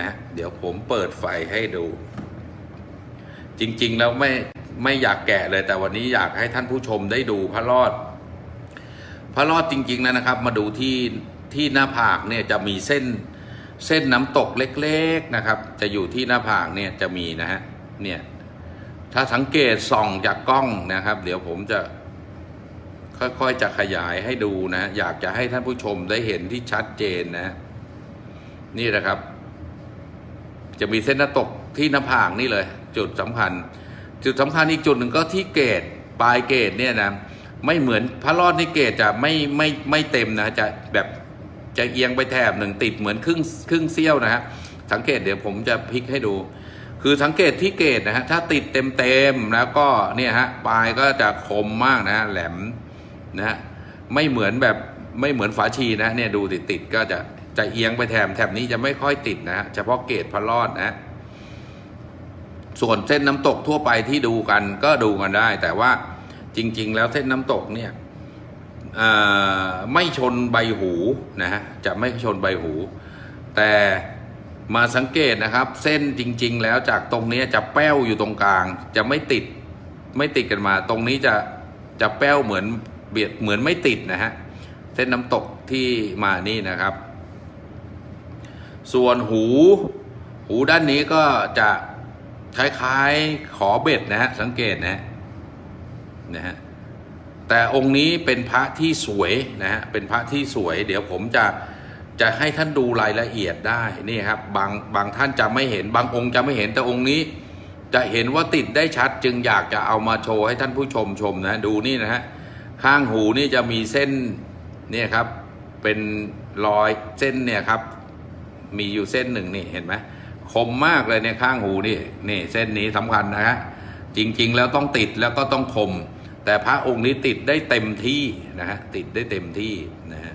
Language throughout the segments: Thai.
นะ เดี๋ยวผมเปิดไฟให้ดู จริง ๆ แล้วไม่ไม่อยากแกะเลยแต่วันนี้อยากให้ท่านผู้ชมได้ดูพระรอด พระรอดจริง ๆ แล้วนะครับ มาดูที่ที่หน้าผากเนี่ยจะมีเส้นเส้นน้ำตกเล็ก ๆนะครับ จะอยู่ที่หน้าผากเนี่ยจะมีนะฮะเนี่ยถ้าสังเกตส่องจากกล้องนะครับ เดี๋ยวผมจะค่อยๆจะขยายให้ดูนะ อยากจะให้ท่านผู้ชมได้เห็นที่ชัดเจนนะ นี่นะครับ จะมีเส้นหน้าตกที่หน้าผากนี่เลย จุดสำคัญ จุดสำคัญอีกจุดหนึ่งก็ที่เกตปลายเกตเนี่ยนะไม่เหมือนพระรอดนี่เกตจะไม่ไม่ไม่เต็มนะจะแบบจะเอียงไปแถบหนึ่งติดเหมือนครึ่งครึ่งเสี้ยวนะฮะสังเกตเดี๋ยวผมจะพลิกให้ดู คือสังเกตที่เกตนะฮะถ้าติดเต็มเต็มๆแล้วก็เนี่ยฮะปลายก็จะคมมากนะแหลมนะฮะไม่เหมือนแบบไม่เหมือนฝาชีนะเนี่ยดูติดติดๆก็จะ จะเอียงไปแถบแถบนี้จะไม่ค่อยติดนะฮะเฉพาะเกตพระรอดนะ ส่วนเส้นน้ำตกทั่วไปที่ดูกันก็ดูกันได้ แต่ว่าจริง ๆ แล้วเส้นน้ำตกเนี่ยไม่ชนใบหูนะฮะจะไม่ชนใบหู แต่มาสังเกตนะครับ เส้นจริง ๆ แล้วจากตรงนี้จะแป้วอยู่ตรงกลาง จะไม่ติดไม่ติดกันมา ตรงนี้จะจะแป้วเหมือนเบียดเหมือนไม่ติดนะฮะเส้นน้ำตกที่มานี่นะครับ ส่วนหู หูด้านนี้ก็จะคล้ายๆขอเบ็ดนะฮะ สังเกตนะฮะนะฮะแต่องค์นี้เป็นพระที่สวยนะฮะ เป็นพระที่สวย เดี๋ยวผมจะจะให้ท่านดูรายละเอียดได้นี่ครับบางบางท่านจะไม่เห็นบางองค์จะไม่เห็นแต่องค์นี้ จะเห็นว่าติดได้ชัดจึงอยากจะเอามาโชว์ให้ท่านผู้ชมชมนะดูนี่นะฮะข้างหูนี่จะมีเส้นเนี่ยครับเป็นรอยเส้นเนี่ยครับ มีอยู่เส้นหนึ่งนี่เห็นไหมคมมากเลยเนี่ยข้างหูนี่นี่เส้นนี้สำคัญนะฮะจริงๆแล้วต้องติดแล้วก็ต้องคม แต่พระองค์นี้ติดได้เต็มที่นะฮะติดได้เต็มที่นะฮะ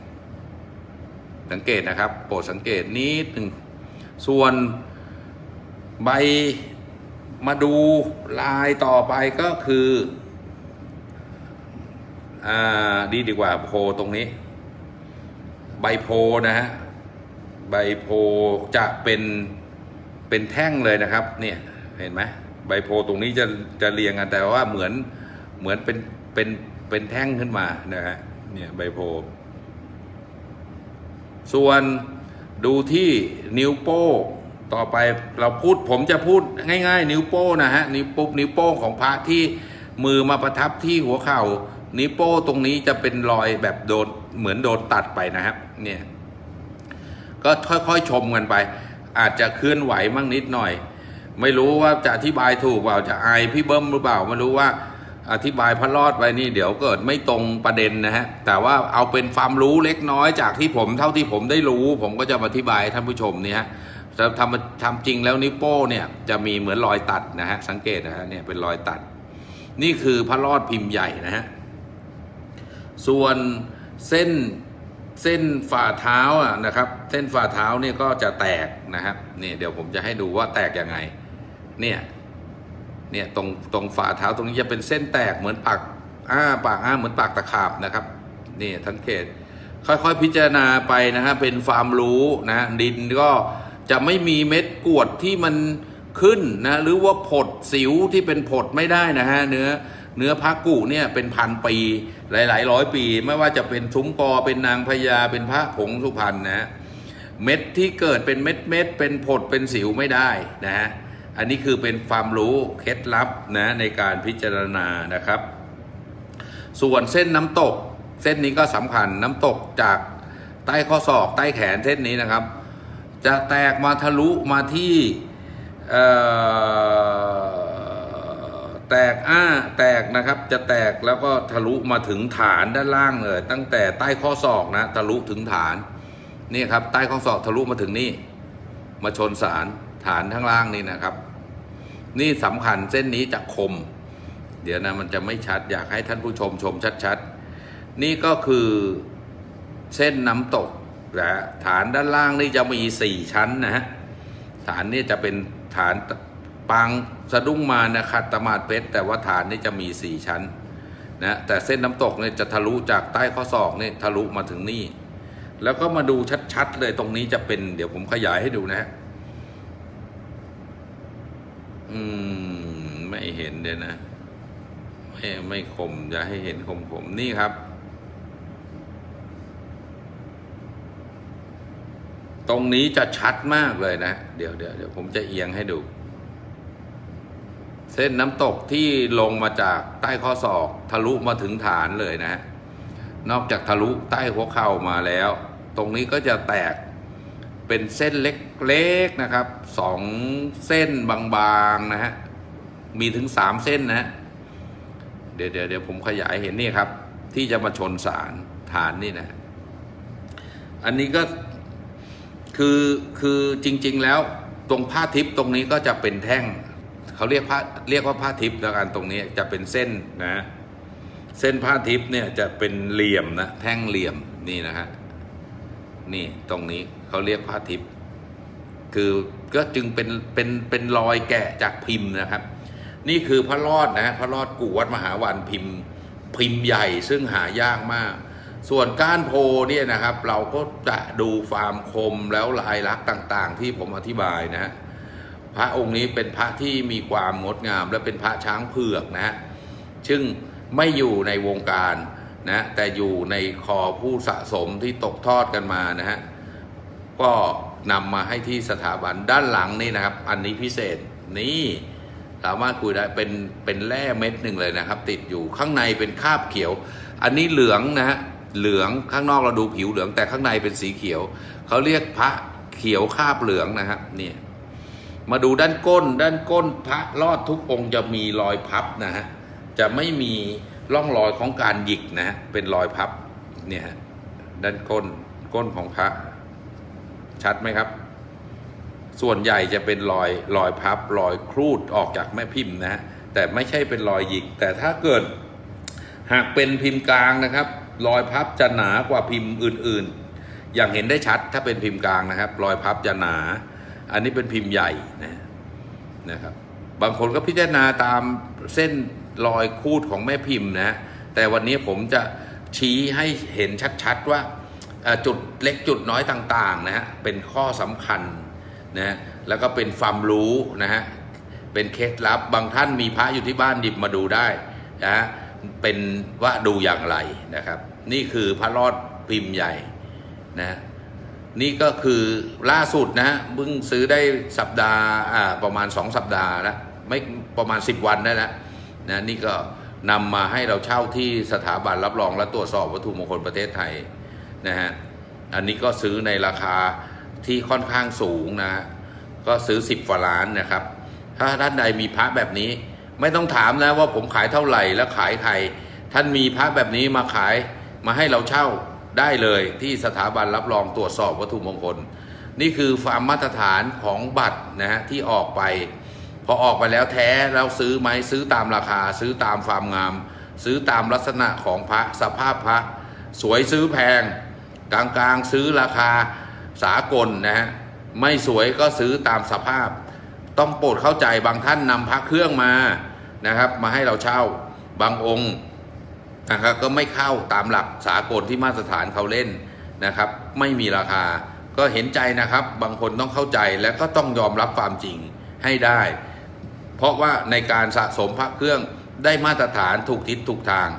สังเกตนะครับโปรดสังเกตนิดหนึ่งส่วนใบมาดูลายต่อไปก็คืออ่าดีดีกว่าโพตรงนี้ ใบโพนะฮะ ใบโพจะเป็นเป็นแท่งเลยนะครับ เนี่ยเห็นไหมใบโพตรงนี้จะจะเรียงกันแต่ว่าเหมือนเหมือนเป็นเป็นเป็นแท่งขึ้นมานะฮะเนี่ยใบโพ ส่วนดูที่นิ้วโป้งต่อไปเราพูดผมจะพูดง่าย ๆ นิ้วโป้งนะฮะนิ้วปุ๊บนิ้วโป้งของพระที่มือมาประทับที่หัวเข่านิ้วโป้งตรงนี้จะเป็นรอยแบบโดนเหมือนโดนตัดไปนะครับเนี่ย ก็ค่อยๆชมกันไป อาจจะเคลื่อนไหวมั่งนิดหน่อย ไม่รู้ว่าจะอธิบายถูกเปล่าจะอายพี่เบิ้มหรือเปล่าไม่รู้ว่าอธิบายพระรอดไปนี่เดี๋ยวเกิดไม่ตรงประเด็นนะฮะ แต่ว่าเอาเป็นความรู้เล็กน้อยจากที่ผมเท่าที่ผมได้รู้ ผมก็จะอธิบายท่านผู้ชมเนี่ยจะทำทำจริงแล้วนิ้วโป้เนี่ยจะมีเหมือนรอยตัดนะฮะสังเกตนะฮะเนี่ยเป็นรอยตัด นี่คือพระรอดพิมพ์ใหญ่นะฮะส่วนเส้น เส้นฝ่าเท้าอะนะครับ เส้นฝ่าเท้าเนี่ยก็จะแตกนะครับนี่เดี๋ยวผมจะให้ดูว่าแตกยังไง เนี่ยเนี่ยตรงตรงฝ่าเท้าตรงนี้จะเป็นเส้นแตกเหมือนปากอ้าปากอ้าเหมือนปากตะขาบนะครับนี่สังเกตค่อยๆพิจารณาไปนะฮะเป็นความรู้นะดินก็จะไม่มีเม็ดกวดที่มันขึ้นนะหรือว่าผดสิวที่เป็นผดไม่ได้นะฮะเนื้อ เนื้อพระกุเนี่ยเป็นพันปีหลาย ๆ ร้อยปี ไม่ว่าจะเป็นทุ้มกอเป็นนางพญาเป็นพระผงสุพรรณนะฮะเม็ดที่เกิดเป็นเม็ดเม็ดเป็นผดเป็นสิวไม่ได้นะฮะอันนี้คือเป็นความรู้เคล็ดลับนะในการพิจารณานะครับ ส่วนเส้นน้ำตก เส้นนี้ก็สำคัญน้ำตกจากใต้ข้อศอกใต้แขนเส้นนี้นะครับ จะแตกมาทะลุมาที่เอ่อ แตกอ้าแตกนะครับ จะแตกแล้วก็ทะลุมาถึงฐานด้านล่างเลย ตั้งแต่ใต้ข้อศอกนะทะลุถึงฐานนี่ครับ ใต้ข้อศอกทะลุมาถึงนี่มาชนสารฐานข้างล่างนี่นะครับ นี่สำคัญเส้นนี้จะคม เดี๋ยวนะมันจะไม่ชัดอยากให้ท่านผู้ชมชมชัดๆ นี่ก็คือเส้นน้ำตกนะฐานด้านล่างนี่จะมีสี่ชั้นนะฮะฐานนี่จะเป็นฐาน ปางสะดุ้งมานะขัดตมาดเพชรแต่ว่าฐานนี่จะมีสี่ชั้นนะแต่เส้นน้ำตกเนี่ยจะทะลุจากใต้ข้อศอกเนี่ยทะลุมาถึงนี่ แล้วก็มาดูชัดๆเลยตรงนี้จะเป็นเดี๋ยวผมขยายให้ดูนะฮะอืม ไม่เห็นเดี๋ยวนะ ไม่ไม่คมจะให้เห็นคมคมๆนี่ครับ ตรงนี้จะชัดมากเลยนะ เดี๋ยวเดี๋ยวเดี๋ยวผมจะเอียงให้ดู เส้นน้ำตกที่ลงมาจากใต้ข้อศอกทะลุมาถึงฐานเลยนะ นอกจากทะลุใต้หัวเข่ามาแล้ว ตรงนี้ก็จะแตกเป็นเส้นเล็กๆนะครับสองเส้นบางๆนะฮะมีถึงสามเส้นนะเดี๋ยวเดี๋ยวเดี๋ยวผมขยายเห็นนี่ครับ ที่จะมาชนสารฐานนี่นะ อันนี้ก็คือคือจริง ๆ แล้วตรงผ้าทิพย์ตรงนี้ก็จะเป็นแท่ง เขาเรียกผ้าเรียกว่าผ้าทิพย์แล้วกันตรงนี้จะเป็นเส้นนะเส้นผ้าทิพย์เนี่ยจะเป็นเหลี่ยมนะแท่งเหลี่ยมนี่นะฮะนี่ตรงนี้เขาเรียกผ้าทิพย์คือก็จึงเป็นเป็นเป็นรอยแกะจากพิมพ์นะครับ นี่คือพระรอดนะพระรอดกู่วัดมหาวันพิมพ์ พิมพ์ใหญ่ซึ่งหายากมาก ส่วนก้านโพเนี่ยนะครับ เราก็จะดูฟาร์มคมแล้วลายลักษณ์ต่าง ๆ ที่ผมอธิบายนะฮะ พระองค์นี้เป็นพระที่มีความงดงาม และเป็นพระช้างเผือกนะฮะซึ่งไม่อยู่ในวงการนะแต่อยู่ในคอผู้สะสมที่ตกทอดกันมานะฮะก็นำมาให้ที่สถาบันด้านหลังนี่นะครับ อันนี้พิเศษนี่สามารถคุยได้เป็นเป็นแร่เม็ดหนึ่งเลยนะครับ ติดอยู่ข้างในเป็นคาบเขียว อันนี้เหลืองนะฮะเหลืองข้างนอกเราดูผิวเหลืองแต่ข้างในเป็นสีเขียวเขาเรียกพระเขียวคาบเหลืองนะครับเนี่ย มาดูด้านก้น ด้านก้นพระรอดทุกองค์จะมีรอยพับนะฮะจะไม่มีร่องรอยของการหยิกนะฮะเป็นรอยพับเนี่ยด้านก้นก้นของพระ ชัดไหมครับ ส่วนใหญ่จะเป็นรอยรอยพับรอยครูดออกจากแม่พิมพ์นะฮะแต่ไม่ใช่เป็นรอยหยิก แต่ถ้าเกิด หากเป็นพิมพ์กลางนะครับ รอยพับจะหนากว่าพิมพ์อื่น ๆ อย่างเห็นได้ชัดถ้าเป็นพิมพ์กลางนะครับ รอยพับจะหนา อันนี้เป็นพิมพ์ใหญ่นะนะครับ บางคนก็พิจารณาตามเส้นรอยคูดของแม่พิมพ์นะ แต่วันนี้ผมจะชี้ให้เห็นชัดๆว่าจุดเล็กจุดน้อยต่างๆนะฮะเป็นข้อสำคัญนะฮะแล้วก็เป็นความรู้นะฮะเป็นเคล็ดลับบางท่านมีพระอยู่ที่บ้านหยิบมาดูได้นะฮะเป็นว่าดูอย่างไรนะครับ นี่คือพระรอดพิมพ์ใหญ่นะ นี่ก็คือล่าสุดนะฮะเพิ่งซื้อได้สัปดาห์อ่าประมาณ 2 สัปดาห์แล้วไม่ประมาณ 10 วันได้แล้วนะนี่ก็นำมาให้เราเช่าที่สถาบันรับรองและตรวจสอบวัตถุมงคลประเทศไทยนะฮะอันนี้ก็ซื้อในราคาที่ค่อนข้างสูงนะก็ซื้อ 10กว่าล้านนะครับ ถ้าท่านใดมีพระแบบนี้ ไม่ต้องถามนะว่าผมขายเท่าไหร่แล้วขายใครท่านมีพระแบบนี้มาขายมาให้เราเช่า ได้เลยที่สถาบันรับรองตรวจสอบวัตถุมงคล นี่คือความมาตรฐานของบัตรนะฮะที่ออกไป พอออกไปแล้วแท้แล้วซื้อไหมซื้อตามราคา ซื้อตามความงาม ซื้อตามลักษณะของพระสภาพพระ สวยซื้อแพง กลางๆซื้อราคาสากลนะฮะไม่สวยก็ซื้อตามสภาพ ต้องโปรดเข้าใจบางท่านนำพระเครื่องมานะครับ มาให้เราเช่าบางองค์ นะครับก็ไม่เข้าตามหลักสากลที่มาตรฐานเขาเล่นนะครับ ไม่มีราคาก็เห็นใจนะครับ บางคนต้องเข้าใจและก็ต้องยอมรับความจริงให้ได้ เพราะว่าในการสะสมพระเครื่องได้มาตรฐานถูกทิศถูกทาง